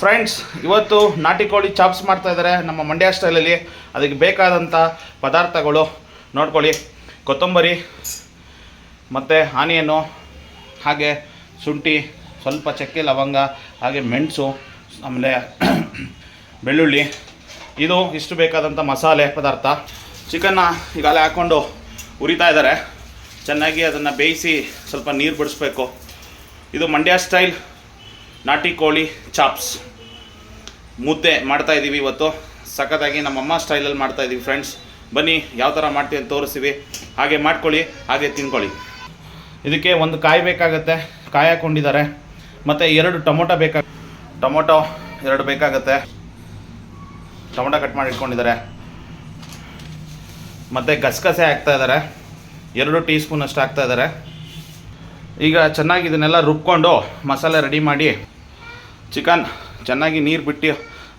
Friends ಇವತ್ತು ನಾಟಿ ಕೋಳಿ ಚಾಪ್ಸ್ ಮಾಡ್ತಾ ಇದ್ದಾರೆ ನಮ್ಮ ಮಂಡ್ಯ ಸ್ಟೈಲಲ್ಲಿ. ಅದಕ್ಕೆ ಬೇಕಾದಂಥ ಪದಾರ್ಥಗಳು ನೋಡ್ಕೊಳ್ಳಿ. ಕೊತ್ತಂಬರಿ, ಮತ್ತು ಆನಿಯನ್ನು, ಹಾಗೆ ಶುಂಠಿ, ಸ್ವಲ್ಪ ಚಕ್ಕೆ ಲವಂಗ, ಹಾಗೆ ಮೆಣಸು, ಆಮೇಲೆ ಬೆಳ್ಳುಳ್ಳಿ. ಇದು ಇಷ್ಟು ಬೇಕಾದಂಥ ಮಸಾಲೆ ಪದಾರ್ಥ. ಚಿಕನ್ನ ಈಗಾಗಲೇ ಹಾಕ್ಕೊಂಡು ಉರಿತಾ ಇದ್ದಾರೆ ಚೆನ್ನಾಗಿ ಅದನ್ನು ಬೇಯಿಸಿ ಸ್ವಲ್ಪ ನೀರು ಬಿಡಿಸ್ಬೇಕು. ಇದು ಮಂಡ್ಯ ಸ್ಟೈಲ್. ನಾಟಿ ಕೋಳಿ ಚಾಪ್ಸ್ ಮುದ್ದೆ ಮಾಡ್ತಾ ಇದ್ದೀವಿ ಇವತ್ತು. ಸಖತ್ತಾಗಿ ನಮ್ಮಮ್ಮ ಸ್ಟೈಲಲ್ಲಿ ಮಾಡ್ತಾ ಇದ್ದೀವಿ ಫ್ರೆಂಡ್ಸ್ ಬನ್ನಿ ಯಾವ ಥರ ಮಾಡ್ತೀವಿ ಅಂತ ತೋರಿಸ್ತೀವಿ. ಹಾಗೆ ಮಾಡ್ಕೊಳ್ಳಿ, ಹಾಗೆ ತಿನ್ಕೊಳ್ಳಿ. ಇದಕ್ಕೆ ಒಂದು ಕಾಯಿ ಬೇಕಾಗುತ್ತೆ, ಕಾಯಿ ಹಾಕೊಂಡಿದ್ದಾರೆ ಮತ್ತು ಎರಡು ಟೊಮೊಟೊ ಬೇಕಾಗ ಟೊಮೊಟೊ ಎರಡು ಬೇಕಾಗುತ್ತೆ. ಟೊಮೊಟೊ ಕಟ್ ಮಾಡಿ ಇಟ್ಕೊಂಡಿದ್ದಾರೆ. ಮತ್ತು ಗಸಗಸೆ ಹಾಕ್ತಾ ಇದ್ದಾರೆ. ಎರಡು ಟೀ ಸ್ಪೂನ್ ಅಷ್ಟು ಹಾಕ್ತಾ ಇದ್ದಾರೆ. ಈಗ ಚೆನ್ನಾಗಿ ಇದನ್ನೆಲ್ಲ ರುಬ್ಕೊಂಡು ಮಸಾಲೆ ರೆಡಿ ಮಾಡಿ ಚಿಕನ್ ಚೆನ್ನಾಗಿ ನೀರು ಬಿಟ್ಟು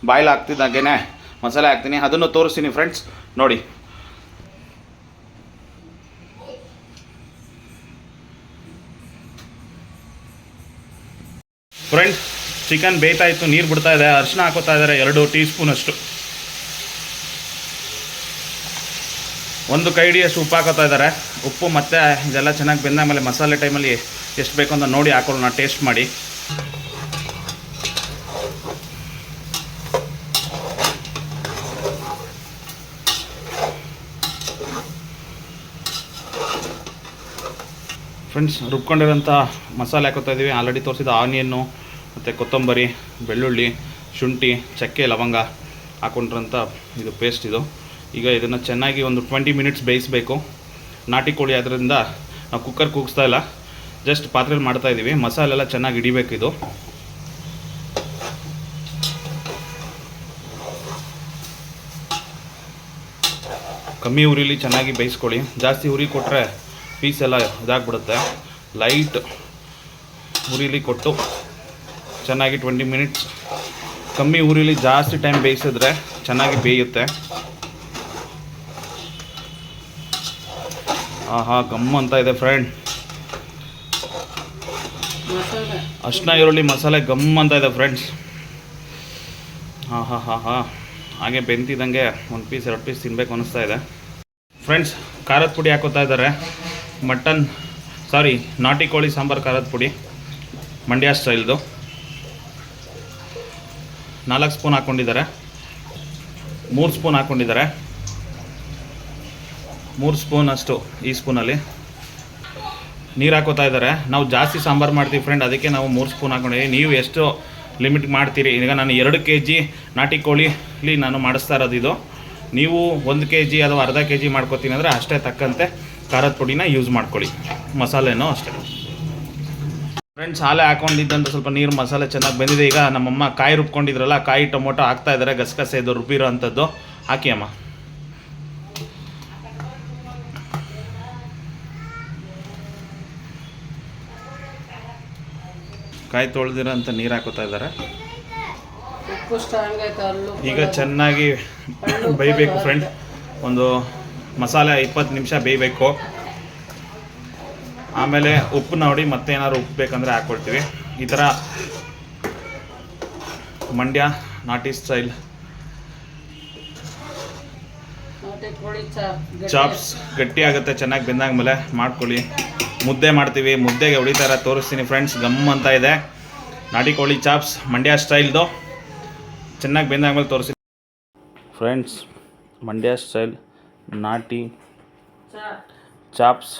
ಬಾಯ್ಲ್ ಹಾಕ್ತಿದ್ದಾಗೇ ಮಸಾಲೆ ಹಾಕ್ತೀನಿ. ಅದನ್ನು ತೋರಿಸ್ತೀನಿ ಫ್ರೆಂಡ್ಸ್ ನೋಡಿ. ಫ್ರೆಂಡ್ಸ್ ಚಿಕನ್ ಬೇಯ್ತಾ ಇತ್ತು, ನೀರು ಬಿಡ್ತಾ ಇದೆ. ಅರಿಶಿನ ಹಾಕೋತಾ ಇದ್ದಾರೆ, ಎರಡು ಟೀ ಸ್ಪೂನ್ ಒಂದು ಕೈ ಹಿಡಿಯಷ್ಟು ಉಪ್ಪು ಹಾಕೋತಾ ಇದ್ದಾರೆ. ಉಪ್ಪು ಮತ್ತೆ ಇದೆಲ್ಲ ಚೆನ್ನಾಗಿ ಬೆಂದ ಮೇಲೆ ಮಸಾಲೆ ಟೈಮಲ್ಲಿ ಎಷ್ಟು ಬೇಕು ಅಂತ ನೋಡಿ ಹಾಕೊಳ್ಳೋಣ ಟೇಸ್ಟ್ ಮಾಡಿ. ಫ್ರೆಂಡ್ಸ್ ರುಬ್ಕೊಂಡಿರೋಂಥ ಮಸಾಲೆ ಹಾಕೋತಾ ಇದ್ದೀವಿ ಆಲ್ರೆಡಿ ತೋರಿಸಿದ ಆನಿಯನ್ನು ಮತ್ತು ಕೊತ್ತಂಬರಿ, ಬೆಳ್ಳುಳ್ಳಿ, ಶುಂಠಿ, ಚಕ್ಕೆ, ಲವಂಗ ಹಾಕೊಂಡಿರೋಂಥ ಇದು ಪೇಸ್ಟ್ ಇದು. ಈಗ ಇದನ್ನು ಚೆನ್ನಾಗಿ ಒಂದು ಟ್ವೆಂಟಿ ಮಿನಿಟ್ಸ್ ಬೇಯಿಸಬೇಕು. ನಾಟಿ ಕೋಳಿ ಆದ್ದರಿಂದ ನಾವು ಕುಕ್ಕರ್ ಕೂಗಿಸ್ತಾ ಇಲ್ಲ. ಜಸ್ಟ್ ಪಾತ್ರೆಯಲ್ಲಿ ಮಾಡ್ತಾ ಇದ್ದೀವಿ ಮಸಾಲೆ ಎಲ್ಲ ಚೆನ್ನಾಗಿ ಹಿಡಿಬೇಕು ಇದು. ಕಮ್ಮಿ ಉರಿಲಿ ಚೆನ್ನಾಗಿ ಬೇಯಿಸ್ಕೊಳ್ಳಿ. ಜಾಸ್ತಿ ಉರಿ ಕೊಟ್ಟರೆ ಪೀಸ್ ಎಲ್ಲ ಇದಾಗ್ಬಿಡುತ್ತೆ. ಲೈಟ್ ಉರಿಲಿ ಕೊಟ್ಟು ಚೆನ್ನಾಗಿ ಟ್ವೆಂಟಿ ಮಿನಿಟ್ಸ್ ಕಮ್ಮಿ ಉರಿಲಿ ಜಾಸ್ತಿ ಟೈಮ್ ಬೇಯಿಸಿದ್ರೆ ಚೆನ್ನಾಗಿ ಬೇಯುತ್ತೆ. ಆಹಾ ಗಮ್ ಅಂತ ಇದೆ ಫ್ರೆಂಡ್ ಅರ್ಶಿನ ಈರುಳ್ಳಿ ಮಸಾಲೆ ಗಮ್ ಅಂತ ಇದೆ ಫ್ರೆಂಡ್ಸ್ ಹಾಂ ಹಾಂ ಹಾಂ ಹಾಂ ಹಾಗೆ ಬೆಂತಿದ್ದಂಗೆ ಒಂದು ಪೀಸ್ ಎರಡು ಪೀಸ್ ತಿನ್ನಬೇಕು ಅನಿಸ್ತಾ ಇದೆ. ಫ್ರೆಂಡ್ಸ್ ಖಾರದ ಪುಡಿ ಹಾಕೋತಾ ಇದ್ದಾರೆ? ಮಟನ್ ಸಾರಿ ನಾಟಿ ಕೋಳಿ ಸಾಂಬಾರು ಖಾರದ ಪುಡಿ. ಮಂಡ್ಯ ಸ್ಟೈಲ್ದು. ನಾಲ್ಕು ಸ್ಪೂನ್ ಹಾಕ್ಕೊಂಡಿದ್ದಾರೆ ಮೂರು ಸ್ಪೂನ್ ಹಾಕ್ಕೊಂಡಿದ್ದಾರೆ ಮೂರು ಸ್ಪೂನ್ ಅಷ್ಟು ಈ ಸ್ಪೂನಲ್ಲಿ. ನೀರು ಹಾಕೋತಾ ಇದ್ದಾರೆ. ನಾವು ಜಾಸ್ತಿ ಸಾಂಬಾರು ಮಾಡ್ತೀವಿ ಫ್ರೆಂಡ್ ಅದಕ್ಕೆ ನಾವು ಮೂರು ಸ್ಪೂನ್ ಹಾಕೊಂಡಿದ್ದೀವಿ ನೀವು ಎಷ್ಟು ಲಿಮಿಟ್ ಮಾಡ್ತೀರಿ? ಈಗ ನಾನು ಎರಡು ಕೆ ಜಿ ನಾಟಿ ಕೋಳಿಲಿ ನಾನು ಮಾಡಿಸ್ತಾ ಇರೋದು ಇದು. ನೀವು ಒಂದು ಕೆ ಜಿ ಅಥವಾ ಅರ್ಧ ಕೆ ಜಿ ಮಾಡ್ಕೋತೀನಿ ಅಂದರೆ ಅಷ್ಟೇ ತಕ್ಕಂತೆ ಖಾರದ ಪುಡಿನ ಯೂಸ್ ಮಾಡ್ಕೊಳ್ಳಿ. ಮಸಾಲೆನೂ ಅಷ್ಟೇ. ಫ್ರೆಂಡ್ಸ್ ಹಾಲೆ ಹಾಕೊಂಡಿದ್ದಂತ ಸ್ವಲ್ಪ ನೀರು ಮಸಾಲೆ ಚೆನ್ನಾಗಿ ಬಂದಿದೆ. ಈಗ ನಮ್ಮಮ್ಮ ಕಾಯಿ ರುಬ್ಕೊಂಡಿದ್ರಲ್ಲ, ಕಾಯಿ ಟೊಮೊಟೊ ಹಾಕ್ತಾ ಇದ್ದಾರೆ. ಗಸಗಸೆ ಇದು ರುಬ್ಬಿರೋ ಅಂಥದ್ದು ಹಾಕಿ ಅಮ್ಮ. ಕಾಯಿ ತೊಳೆದಿರೋಂಥ ನೀರು ಹಾಕೋತಾ ಇದ್ದಾರೆ. ಈಗ ಚೆನ್ನಾಗಿ ಬೇಯಬೇಕು ಫ್ರೆಂಡ್ ಒಂದು ಮಸಾಲೆ ಇಪ್ಪತ್ತು ನಿಮಿಷ ಬೇಯಬೇಕು. ಆಮೇಲೆ ಉಪ್ಪು ನೋಡಿ ಮತ್ತೆ ಏನಾದ್ರು ಉಪ್ಪು ಬೇಕಂದರೆ ಹಾಕ್ಕೊಳ್ತೀವಿ ಈ ಥರ ಮಂಡ್ಯ ನಾಟಿ ಸ್ಟೈಲ್. ಚಾಪ್ಸ್ ಗಟ್ಟಿ ಆಗುತ್ತೆ ಚೆನ್ನಾಗಿ ಬೆಂದಾದ್ಮೇಲೆ ಮಾಡ್ಕೊಳ್ಳಿ. ಮುದ್ದೆ ಮಾಡ್ತೀವಿ, ಮುದ್ದೆಗೆ ಹೊಡಿತಾರ ತೋರಿಸ್ತೀನಿ ಫ್ರೆಂಡ್ಸ್ ಗಮ್ ಅಂತ ಇದೆ. ನಾಟಿ ಕೋಳಿ ಚಾಪ್ಸ್, ಮಂಡ್ಯ ಸ್ಟೈಲ್ದು. ಚೆನ್ನಾಗಿ ಬೆಂದಾದ್ಮೇಲೆ ತೋರಿಸಿ ಫ್ರೆಂಡ್ಸ್ ಮಂಡ್ಯ ಸ್ಟೈಲ್, ನಾಟಿ ಚಾಪ್ಸ್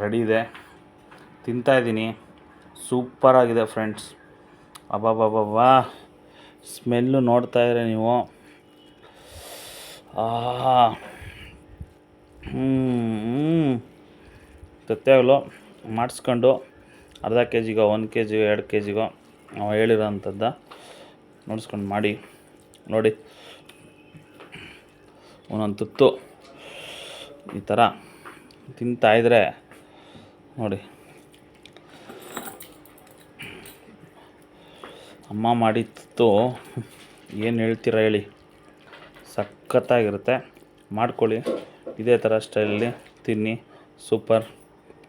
ರೆಡಿ ಇದೆ. ತಿಂತಾ ಇದ್ದೀನಿ. ಸೂಪರಾಗಿದೆ ಫ್ರೆಂಡ್ಸ್ ಅಬ್ಬಬ್ಬಬ್ಬಾ ಸ್ಮೆಲ್ಲು ನೋಡ್ತಾ ಇದ್ರೆ ನೀವು. ಆಹಾ. ಹ್ಞೂ ಸತ್ಯಾಗಲು ಮಾಡಿಸ್ಕೊಂಡು ಅರ್ಧ ಕೆ ಜಿಗೋ ಒಂದು ಕೆ ಜಿಗೋ ಎರಡು ಕೆ ಜಿಗೋ ನಾವು ಹೇಳಿರೋ ಅಂಥದ್ದು ನೋಡಿಸ್ಕೊಂಡು ಮಾಡಿ. ನೋಡಿ. ಒಂದೊಂದು ತುತ್ತು ಈ ಥರ ತಿಂತಾಯಿದ್ರೆ ನೋಡಿ. ಅಮ್ಮ ಮಾಡಿತ್ತು ಏನು ಹೇಳ್ತೀರ ಹೇಳಿ. ಸಖತ್ತಾಗಿರುತ್ತೆ. ಮಾಡ್ಕೊಳ್ಳಿ. ಇದೇ ಥರ ಸ್ಟೈಲಲ್ಲಿ ತಿನ್ನಿ. ಸೂಪರ್.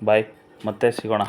ಬಾಯ್ ಮತ್ತೆ ಸಿಗೋಣ.